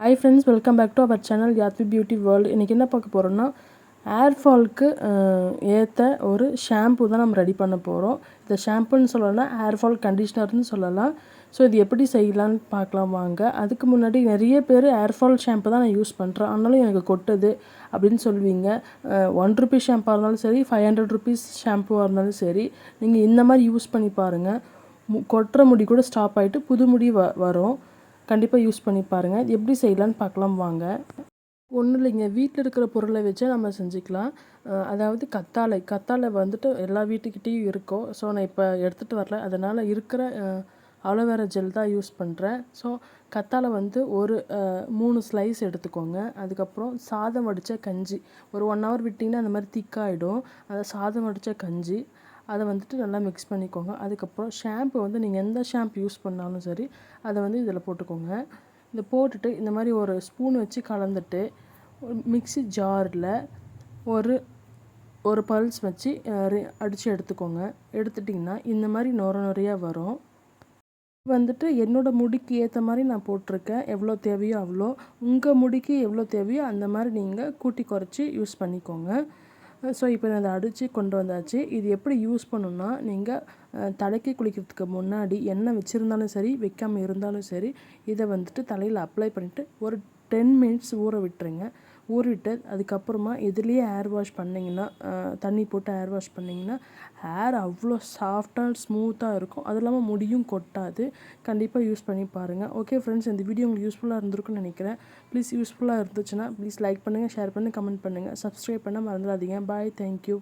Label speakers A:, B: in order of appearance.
A: Hi friends welcome back to our channel Yathvi beauty world இன்றைக்கி என்ன பார்க்க போகிறோன்னா ஹேர் ஃபால்க்கு ஏற்ற ஒரு ஷாம்பு தான் நம்ம ரெடி பண்ண போகிறோம் இந்த ஷாம்புன்னு சொல்லலாம் ஹேர் ஃபால் கண்டிஷ்னர்னு சொல்லலாம். ஸோ இது எப்படி செய்யலான்னு பார்க்கலாம் வாங்க. அதுக்கு முன்னாடி நிறைய பேர் ஹேர் ஃபால் ஷாம்பு தான் நான் யூஸ் பண்ணுறேன் ஆனாலும் எனக்கு கொட்டுது அப்படின்னு சொல்லுவீங்க. ஒன் ருபீஸ் ஷாம்பாக இருந்தாலும் சரி ஃபைவ் ஹண்ட்ரட் ருபீஸ் ஷாம்புவாக இருந்தாலும் சரி நீங்கள் இந்த மாதிரி யூஸ் பண்ணி பாருங்கள் கொட்டுற முடி கூட ஸ்டாப் ஆகிட்டு புது முடி வ வரும். கண்டிப்பாக யூஸ் பண்ணி பாருங்கள் எப்படி செய்யலான்னு பார்க்கலாம் வாங்க. ஒன்றும் இல்லைங்க. வீட்டில் இருக்கிற பொருளை வச்சே நம்ம செஞ்சுக்கலாம். அதாவது கத்தாழை. கத்தாழை வந்துட்டு எல்லா வீட்டுக்கிட்டேயும் இருக்கும் ஸோ நான் இப்போ எடுத்துகிட்டு வரல. அதனால் இருக்கிற அலோவேரா ஜெல் தான் யூஸ் பண்ணுறேன் ஸோ கத்தாழை வந்து ஒரு மூணு ஸ்லைஸ் எடுத்துக்கோங்க. அதுக்கப்புறம் சாதம் வடித்த கஞ்சி. ஒரு ஒன் ஹவர் விட்டிங்கன்னா அந்த மாதிரி திக்காகிடும் அந்த சாதம் வடித்த கஞ்சி. அதை வந்துட்டு நல்லா மிக்ஸ் பண்ணிக்கோங்க. அதுக்கப்புறம் ஷாம்பு வந்து நீங்கள் எந்த ஷாம்பு யூஸ் பண்ணாலும் சரி அதை வந்து இதில் போட்டுக்கோங்க. இதை போட்டுட்டு இந்த மாதிரி ஒரு ஸ்பூன் வச்சு கலந்துட்டு ஒரு மிக்ஸி ஜாரில் ஒரு ஒரு பல்ஸ் வச்சு அடித்து எடுத்துக்கோங்க. எடுத்துட்டிங்கன்னா இந்த மாதிரி நொர நொறையாக வரும். வந்துட்டு என்னோடய முடிக்கு ஏற்ற மாதிரி நான் போட்டிருக்கேன். எவ்வளோ தேவையோ அவ்வளோ. உங்கள் முடிக்கு எவ்வளோ தேவையோ அந்த மாதிரி நீங்கள் கூட்டி குறைச்சி யூஸ் பண்ணிக்கோங்க. ஸோ இப்போ நான் அதை அடித்து கொண்டு வந்தாச்சு. இது எப்படி யூஸ் பண்ணணும்னா நீங்கள் தலைக்கு குளிக்கிறதுக்கு முன்னாடி எண்ணெய் வச்சுருந்தாலும் சரி வைக்காமல் இருந்தாலும் சரி இதை வந்துட்டு தலையில் அப்ளை பண்ணிவிட்டு ஒரு டென் மினிட்ஸ் ஊற விட்டுருங்க. ஊறிட்டு அதுக்கப்புறமா எதுலேயே ஹேர் வாஷ் பண்ணிங்கன்னா தண்ணி போட்டு ஹேர் வாஷ் பண்ணிங்கன்னா ஹேர் அவ்வளோ சாஃப்டாக ஸ்மூத்தாக இருக்கும். அது இல்லாமல் முடியும் கொட்டாது. கண்டிப்பாக யூஸ் பண்ணி பாருங்கள் ஓகே ஃப்ரெண்ட்ஸ் இந்த வீடியோ உங்களுக்கு யூஸ்ஃபுல்லாக இருந்திருக்கும்னு நினைக்கிறேன். ப்ளீஸ் யூஸ்ஃபுல்லாக இருந்துச்சுன்னா ப்ளீஸ் லைக் பண்ணுங்கள் ஷேர் பண்ணுங்கள் கமெண்ட் பண்ணுங்கள் சப்ஸ்கிரைப் பண்ண மறந்துடாதீங்க. Bye thank you